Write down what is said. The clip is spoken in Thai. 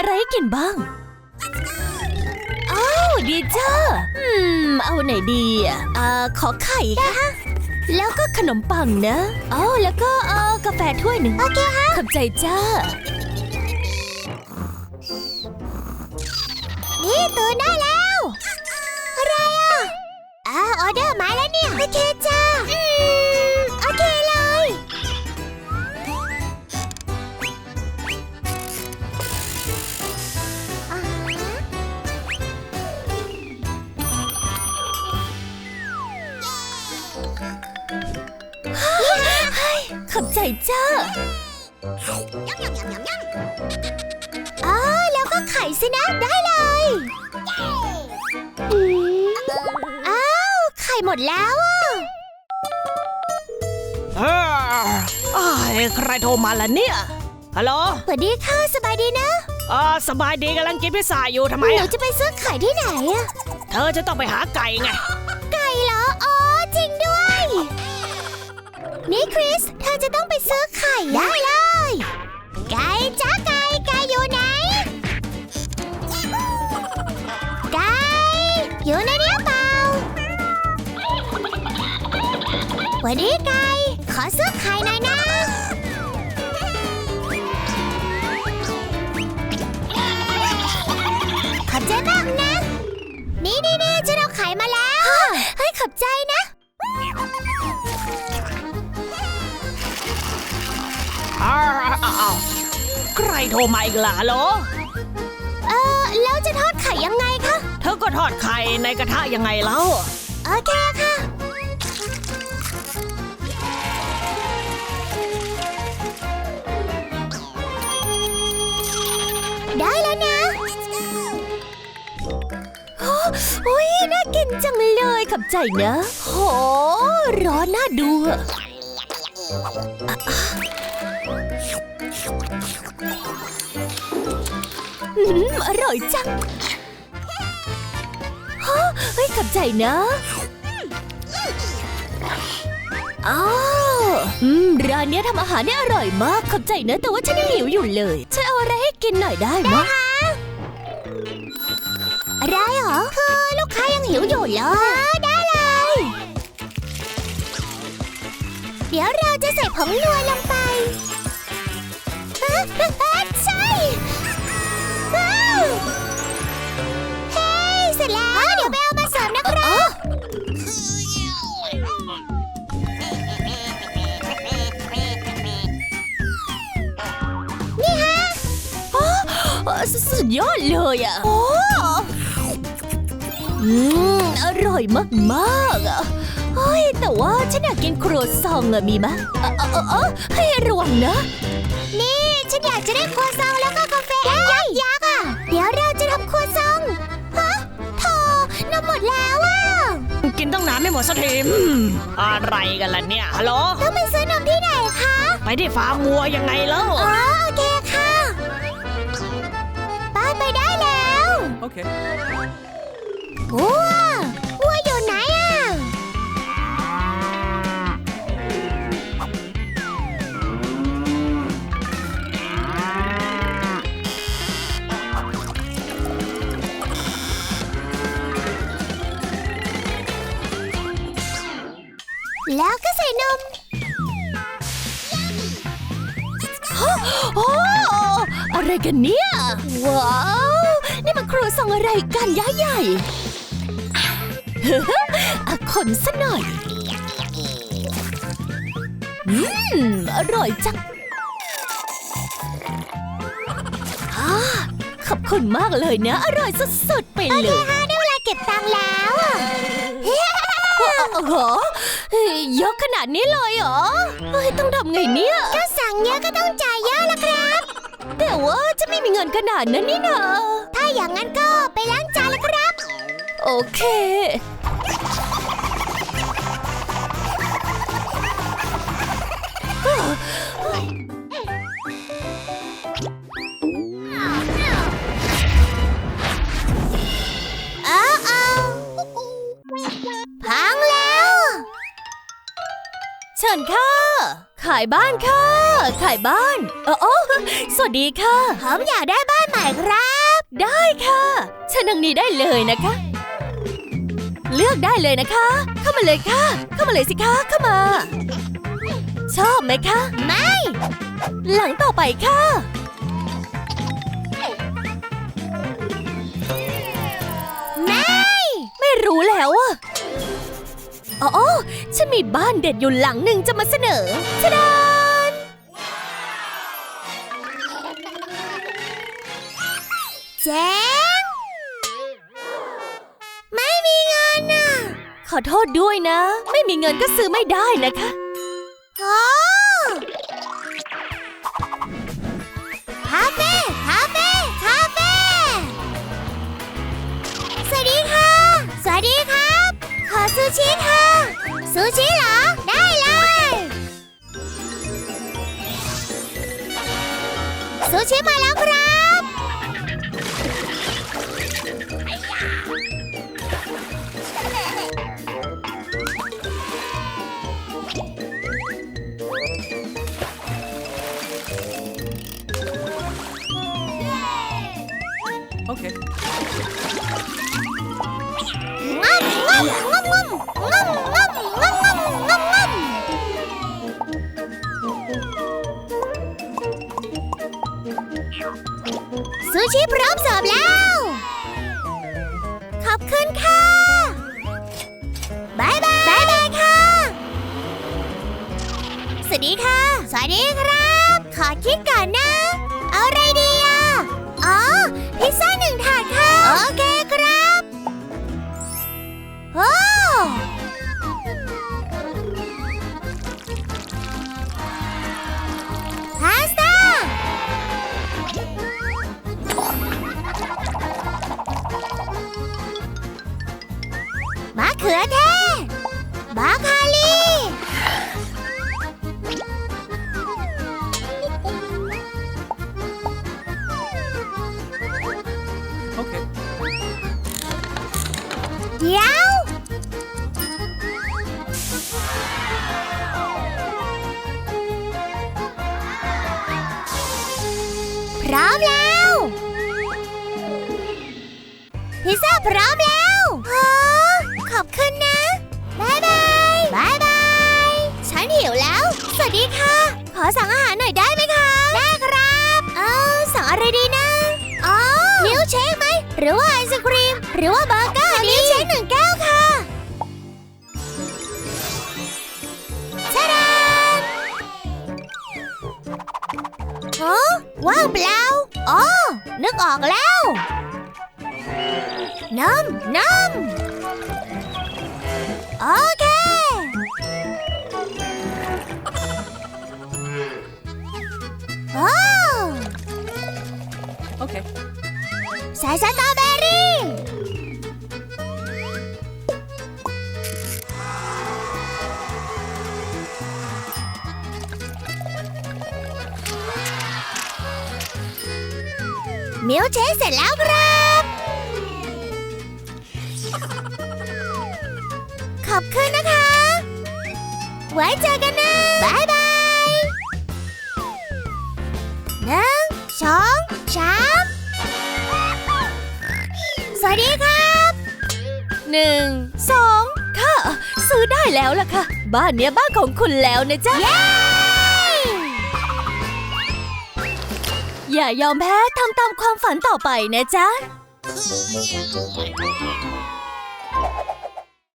อะไรให้กินบ้างอ้าวดีจ้าอืม เอาไหนดีอะอ่าขอไข่ค่ะ แล้วก็ขนมปังนะอ๋อแล้วก็เออกาแฟถ้วยหนึ่งโอเคค่ะขอบใจจ้า นี่ตื่นได้แล้ว ขอบใจจ้าอ๋อแล้วก็ไข่สินะได้เลยอืมอ้าวไข่หมดแล้วอะเอออ้ายใครโทรมาล่ะเนี่ย ฮัลโหลสวัสดีค่ะสบายดีนะอ่าสบายดีกำลังกินพิซซ่าอยู่ทำไมหนูอะจะไปซื้อไข่ที่ไหนอะ เธอจะต้องไปหาไก่ไง นี่คริส เธอจะต้องไปซื้อไข่ได้เลย ไก่จ้าไก่ไก่อยู่ไหน ไก่อยู่ในนี้เปล่าสวัสดีไก่ขอซื้อไข่หน่อยนะ ขอบใจมากนะ นี่นี่นี่ฉันเอาไข่มาแล้ว เฮ้ยขอบใจนะ อ้าวอ้าวใครโทรมาอีกล่ะฮัลโหลเออแล้วจะทอดไข่ยังไงคะ เธอก็ทอดไข่ในกระทะยังไงแล้วโอเคค่ะ ได้แล้วนะอุ้ยน่ากินจังเลยขอบใจนะ โห ร้อนน่าดูอะอะ อะอืมอร่อยจังฮะเฮ้ยขอบใจนะอ้าวอืมร้านเนี้ยทำอาหารเนี่ยอร่อยมากขอบใจนะ แต่ว่าฉันยังหิวอยู่เลยช่วยเอาอะไรให้กินหน่อยได้ไหมอะไรเหรอคือลูกค้ายังหิวอยู่เหรอได้เลย เดี๋ยวเราจะใส่ผงนัวลงไปเอ๊ะเอ๊ะเอ๊ะใช่ ว้าว เฮ้ยเสร็จแล้ว เดี๋ยวไปเอามาเสิร์ฟนะครับ นี่ฮะเอ่อสสุดยอดเลยอะ โอ้ อืม อร่อยมากๆอะเฮ้ย แต่ว่าฉันอยากกินครัวซองอะมีมะเออเออเออเออให้ระวังนะ นี่ ฉันอยากจะได้ครัวซองแล้วก็กาแฟยักษ์ยักษ์อะเดี๋ยวเราจะทำครัวซองฮะโธ่นมหมดแล้วอะกินตั้งนานไม่หมดสักทีอืมอะไรกันล่ะเนี่ยฮัลโหลต้องไปซื้อนมที่ไหนคะไปที่ฟาร์มวัวยังไงแล้วอ๋อโอเคค่ะป้าไปได้แล้ว Okay. วัว แล้วก็ใส่นมโอ้อะไรกันเนี่ย ว้าว นี่มันครัวซองอะไรกันย้ายใหญ่อะคนซะหน่อย อืม อร่อยจังอ่าขอบคุณมากเลยนะ อร่อยสุดๆ ไปเลยค่ะได้เวลาเก็บตังค์แล้วอะ โอ้โหเฮ้ยเยอะขนาดนี้เลยเหรอเฮ้ยต้องทำไงเนี่ย ก็สั่งเยอะก็ต้องจ่ายเยอะละครับ แต่ว่าจะไม่มีเงินขนาดนั้นนี่นะถ้าอย่างนั้นก็ไปล้างจานละครับ โอเคายบ้านค่ะ ขายบ้านเออโอ้สวัสดีค่ะผมอยากได้บ้านใหม่ครับ ได้ค่ะเชิญทางนี้ได้เลยนะคะ เลือกได้เลยนะคะ เข้ามาเลยค่ะ เข้ามาเลยสิคะเข้ามา ชอบไหมคะ ไม่ หลังต่อไปค่ะ อ๋อฉันมีบ้านเด็ดอยู่หลังหนึ่งจะมาเสนอชะดานเจ๊งไม่มีเงินน่ะ ขอโทษด้วยนะ ไม่มีเงินก็ซื้อไม่ได้นะคะโอ้คาเฟ่คาเฟ่คาเฟ่สวัสดีค่ะ สวัสดีครับ ขอซูชิค่ะ ซูชิเหรอ ได้เลยซูชิมาแล้วครับ Okay. งับงับงับงับงับ ซูชิพร้อมเสิร์ฟแล้ว ขอบคุณค่ะบายบายบายบายค่ะ สวัสดีค่ะ สวัสดีครับ ขอคิดก่อนนะ เอาอะไรดีอะ อ๋อ พิซซ่าหนึ่งถาดค่ะ มะเขือเทศบาคาลี Okay. เดี๋ยวพร้อมแล้ว พิซซ่าพร้อมแล้ว อสั่งอาหารหน่อยได้ไหมคะได้ครับเออสั่งอะไรดีนะอ๋อมิลค์เชคไหมหรือว่าไอศครีม หรือว่าเบอร์เกอร์มิลค์เชคหนึ่งแก้วค่ะชาดานฮะว่างเปล่าอ๋อนึกออกแล้วน้ำน้ำโอเค Okay. ใส่สตรอเบอรี่มิลเชคเสร็จแล้วครับ ขอบคุณนะคะ ไว้เจอกัน หนึ่งสองค่ะ ซื้อได้แล้วล่ะค่ะ บ้านเนี้ยบ้านของคุณแล้วนะจ๊ะเย้อย่ายอมแพ้ทำตามความฝันต่อไปนะจ๊ะ